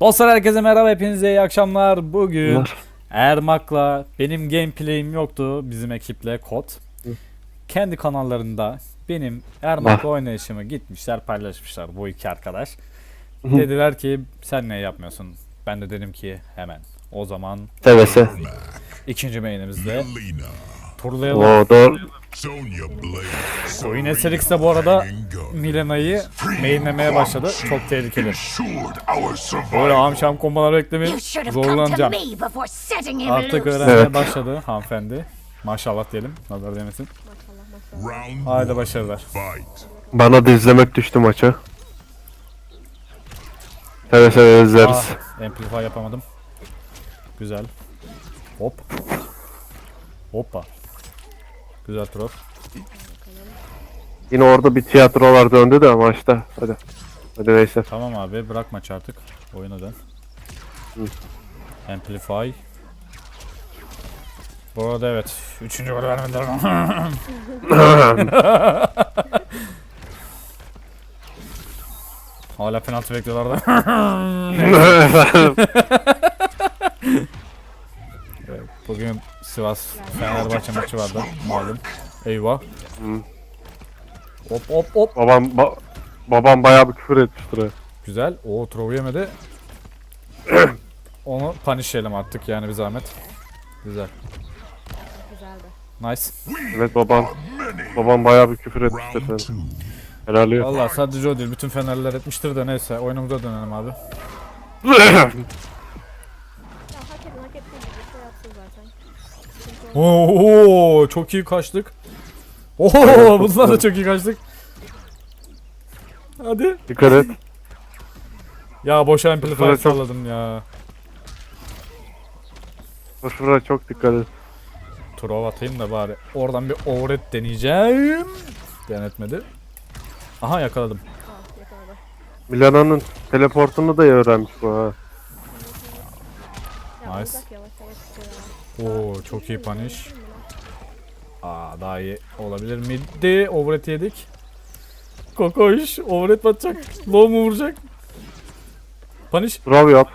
Dostlar herkese merhaba hepinize iyi akşamlar. Bugün Var. Ermak'la benim gameplay'im yoktu bizim ekiple kod. Kendi kanallarında benim Ermak'la oynayışımı gitmişler paylaşmışlar bu iki arkadaş. Dediler ki sen ne yapmıyorsun? Ben de dedim ki hemen. O zaman Sevese. ikinci main'imizde turlayalım. Oo doğru. Oyun SRX de bu arada Milena'yı mainlemeye başladı. Çok tehlikeli. Böyle amşam kombalar to Zorlanacağım. Artık öğrenmeye Evet. başladı hanımefendi. Maşallah diyelim. Nazar değmesin. Round Haydi başarılar. Bana da izlemek düştü maçı. Seve seve izleriz. Ah, amplify yapamadım. Güzel. Hop. Hoppa. Güzel troll. Yine orada bir tiyatrolar döndü de maçta. Hadi. Hadi neyse. Tamam abi bırak maçı artık. Oyuna dön. Amplify. Bu arada evet. Üçüncü gol vermediler ama. Hala penaltı bekliyorlar da. Bugün Sivas Fenerbahçe maçı vardı malum. Eyvah. Hop hop hop. babam ba- babam bayağı bir küfür etmiştir. ha. Güzel. O throw yemedi. Onu punishleyelim artık yani bir zahmet. Güzel. Nice. Evet babam. Babam bayağı bir küfür etmiştir. Two. Helal. Valla sadece o değil. Bütün fenerler etmiştir de neyse. Oyunumuza dönelim abi. Ya hak edin hak ettiği gibi şey yapsın zaten. Sıkıntı olmaz. Oo çok iyi kaçtık. Oo bundan da çok iyi kaçtık. Hadi. Dikkat et. Ya boş amplifier çok- salladım ya. Şuraya çok dikkat et. Throw atayım da bari. Oradan bir overhead deneyeceğim. Denetmedi. Aha yakaladım. Yakaladı. Milana'nın teleportunu da öğrenmiş bu ha. Nice. Oo çok iyi punish. Aa daha iyi olabilir miydi? Overhead yedik. Kokoş. Overhead batacak. Low mu vuracak? Punish. Bravo yap.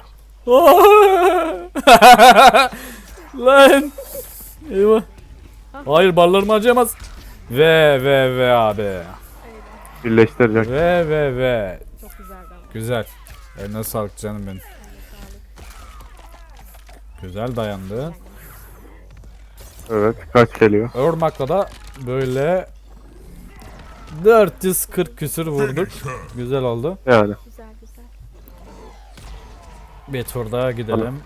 Lan. Eyvah. Hayır barlarımı harcayamaz. Ve ve ve abi. Birleştirecek. Ve ve ve. Çok güzeldi ama. Güzel. Eline sağlık canım benim. Güzel dayandı. Evet. Kaç geliyor? Örmak'la da böyle 440 küsür vurduk. Güzel oldu. Yani. Güzel güzel. Bir tur daha gidelim.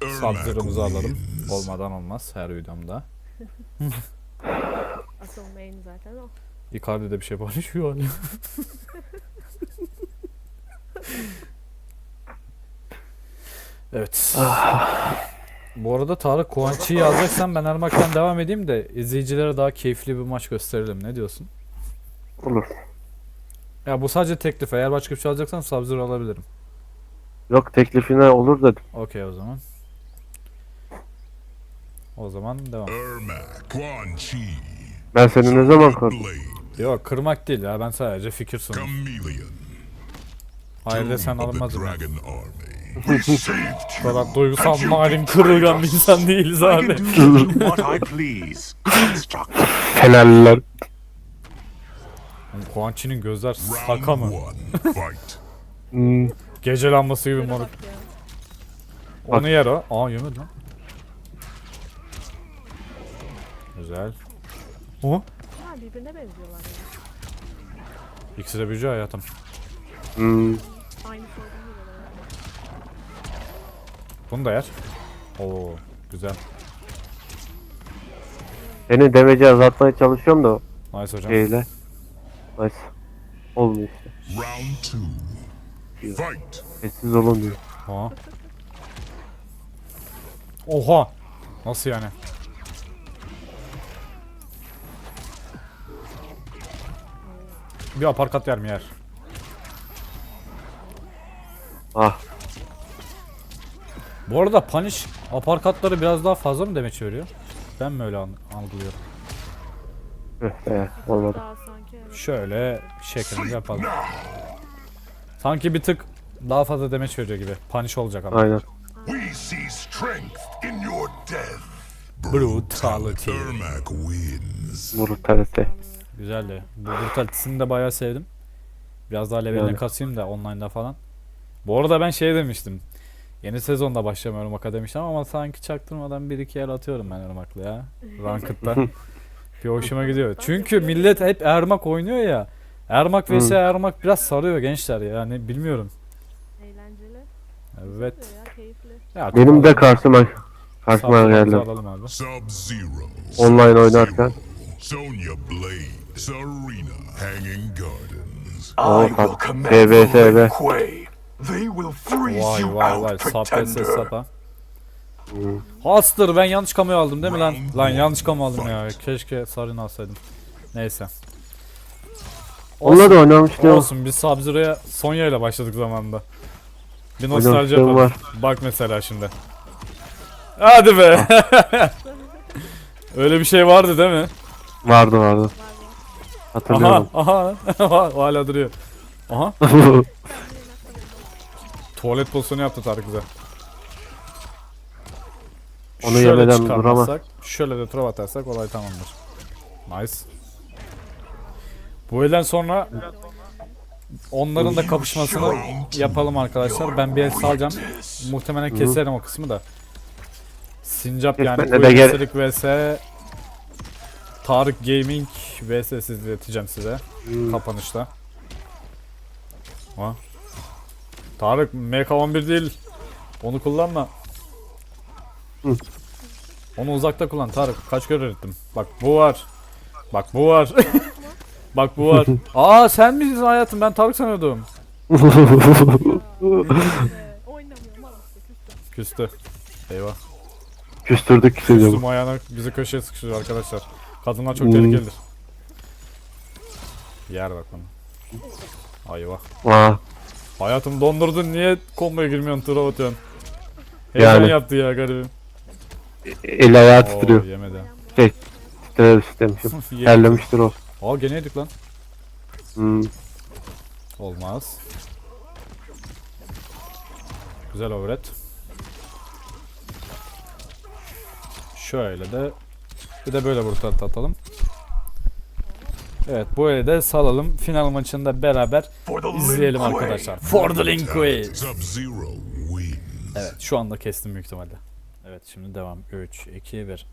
Sub-Zero'muzu alalım. Olmadan olmaz her videomda. Asıl main zaten o. Icardi de bir şey paylaşıyor hala. evet. Bu arada Tarık Kuançi'yi yazacaksan ben Ermak'tan devam edeyim de izleyicilere daha keyifli bir maç gösterelim. Ne diyorsun? Olur. Ya bu sadece teklif. Eğer başka bir şey alacaksan Sub-Zero alabilirim. Yok teklifine olur dedim. Okey o zaman. O zaman devam. Ben seni ne zaman kırdım? Yok kırmak değil ya ben sadece fikir. Chameleon, Hayır de sen Kadar duygusal narin kırılgan bir insan değiliz abi. do what I please. Construct. Fenerliler. Oğlum, Kuançi'nin gözler saka mı? Hmm. Gece lambası gibi moruk. Onu yer o. Aa yemedi lan. Güzel. O? Ha birbirine benziyorlar. İkisi de büyücü hayatım. Hmm. Aynı geliyorlar. Bunu da yer. Oo güzel. Seni demeci azaltmaya çalışıyorum da Nice hocam. şeyle. Nice. Olmuyor işte. Round two, fight. Sessiz olun diyor. Aa. Oha. Nasıl yani? Bir aparkat yer mi yer? Ah. Bu arada punish aparkatları biraz daha fazla mı demeç veriyor? Ben mi öyle algılıyorum? Be, olmadı. Daha sanki evet. Şöyle şeklinde yapalım. Sanki bir tık daha fazla demeç veriyor gibi. Punish olacak ama. Aynen. We see strength in your death. Brutality. Ermac wins. Brutality. Güzeldi. Bu brutality'sini de bayağı sevdim. Biraz daha leveline Yani. kasayım da online'da falan. Bu arada ben şey demiştim. Yeni sezonda başlamıyorum demiştim ama sanki çaktırmadan bir iki yer atıyorum ben Irmak'la ya. Ranked'da. bir hoşuma gidiyor. Çünkü millet hep Ermak oynuyor ya. Ermak vs. Ermak biraz sarıyor gençler yani bilmiyorum. Eğlenceli. Evet. Ya keyifli. Ya, Benim de karşıma karşıma geldi. Online oynarken. Sonya Blade. Serena. Hanging Gardens. Oh, I They will freeze Vay you vay vay out, sap vs pretender. sapa. Hastır ben yanlış kamuyu aldım değil mi lan? Lan yanlış kamu aldım ya. Keşke sarını alsaydım. Neyse. Onunla da oynamıştım. Olsun biz Sub-Zero'ya Sonya ile başladık zamanında. Bir nostalji yapalım. var. Bak mesela şimdi. Hadi be. Öyle bir şey vardı değil mi? Vardı vardı. Var var. Hatırlıyorum. Aha aha. Hala duruyor. Aha. Tuvalet pozisyonu yaptı Tarık bize. Onu yemeden çıkarmazsak, Şöyle de throw atarsak olay tamamdır. Nice. Bu elden sonra onların da kapışmasını yapalım arkadaşlar. Ben bir el salacağım. Muhtemelen keserim o kısmı da. Sincap yani gel- Kuyumculik vs Tarık Gaming vs siz ileteceğim size kapanışta. Ha. Tarık MK11 değil. Onu kullanma. Hı. Onu uzakta kullan Tarık. Kaç kere öğrettim. Bak bu var. Bak bu var. Bak bu var. Aa sen misin hayatım ben Tarık sanıyordum. Küstü. Eyvah. Küstürdük sizi. Küstüm ayağına bizi köşeye sıkıştırıyor arkadaşlar. Kadınlar çok Hmm. tehlikelidir. Yer bak bana. Eyvah. Aa, Hayatım dondurdun niye komboya girmiyorsun tura atıyorsun? Heyecan Yani. yaptı ya garibim. el ayağı Oo, titriyor. yemedi. Titrer istemişim. Yemedi. Terlemiştir o. Aa gene yedik lan. Hmm. Olmaz. Güzel overhead. Şöyle de bir de böyle brutal atalım. Evet bu eli de salalım. Final maçında beraber For the izleyelim arkadaşlar. For the Linkway. Evet şu anda kestim büyük ihtimalle. Evet şimdi devam. 3, 2, 1.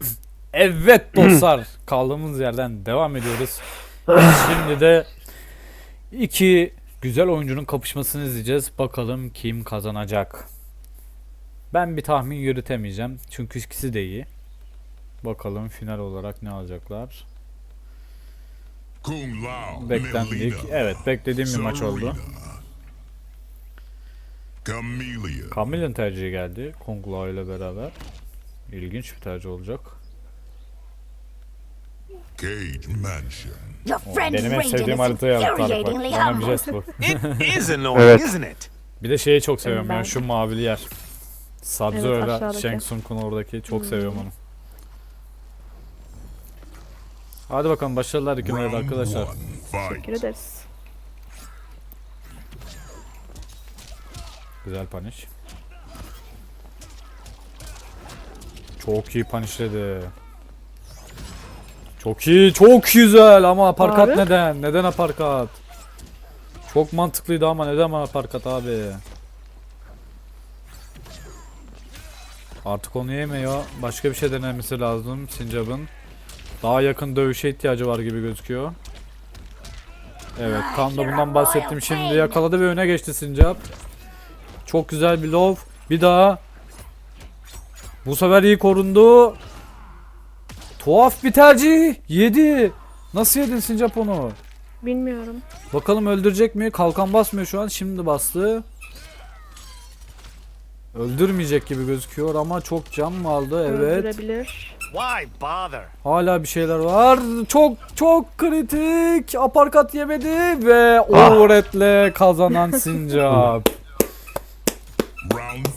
Evet dostlar kaldığımız yerden devam ediyoruz. Şimdi de iki güzel oyuncunun kapışmasını izleyeceğiz. Bakalım kim kazanacak. Ben bir tahmin yürütemeyeceğim. Çünkü ikisi de iyi. Bakalım final olarak ne alacaklar. Beklendik. Evet beklediğim bir maç oldu. Camille'in tercihi geldi. Kung Lao ile beraber. İlginç bir tercih olacak. Cage Mansion. Benim en sevdiğim haritayı Tarık bak. Bana bir jest bu. It is annoying, Evet. isn't it? Bir de şeyi çok seviyorum ya şu mavili yer. Sub-Zero'yla aşağıdaki. Shang Tsung'un oradaki çok Hmm. seviyorum onu. Hadi bakalım başarılar ikimize de Round arkadaşlar. Teşekkür ederiz. Güzel punish. Çok iyi punishledi. Çok iyi, çok güzel ama aparkat Abi. neden? Neden aparkat? Çok mantıklıydı ama neden aparkat abi? Artık onu yemiyor. Başka bir şey denemesi lazım Sincap'ın. Daha yakın dövüşe ihtiyacı var gibi gözüküyor. Evet, tam da bundan bahsettim. Şimdi yakaladı ve öne geçti Sincap. Çok güzel bir love. Bir daha. Bu sefer iyi korundu. Tuhaf bir tercih. Yedi. Nasıl yedin Sincap onu? Bilmiyorum. Bakalım öldürecek mi? Kalkan basmıyor şu an. Şimdi bastı. Öldürmeyecek gibi gözüküyor ama çok can mı aldı? Evet. Öldürebilir. Why bother? Hala bir şeyler var. Çok çok kritik. Aparkat yemedi ve overhead'le kazanan Sincap.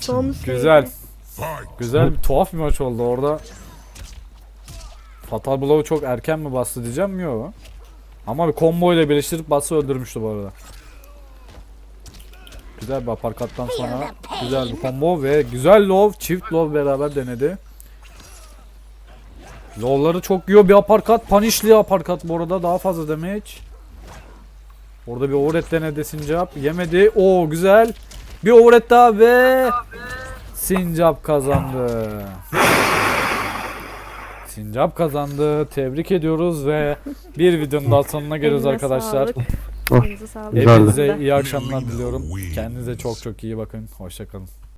Son. Güzel. Güzel bir tuhaf bir maç oldu orada. Fatal Blow'u çok erken mi bastı diyeceğim mi yok. Ama bir combo ile birleştirip bassa öldürmüştü bu arada. Güzel bir aparkattan sonra güzel bir combo ve güzel low çift low beraber denedi. Low'ları çok yiyor bir aparkat punishli aparkat bu arada daha fazla damage. Orada bir overhead denedi Sincap yemedi. O güzel. Bir overhead daha ve Sincap kazandı. Sincap kazandı. Tebrik ediyoruz ve bir videonun daha sonuna geliyoruz arkadaşlar. sağlık. Oh, Elinize sağlık. güzeldi. Hepinize iyi akşamlar diliyorum. Kendinize çok çok iyi bakın. Hoşçakalın.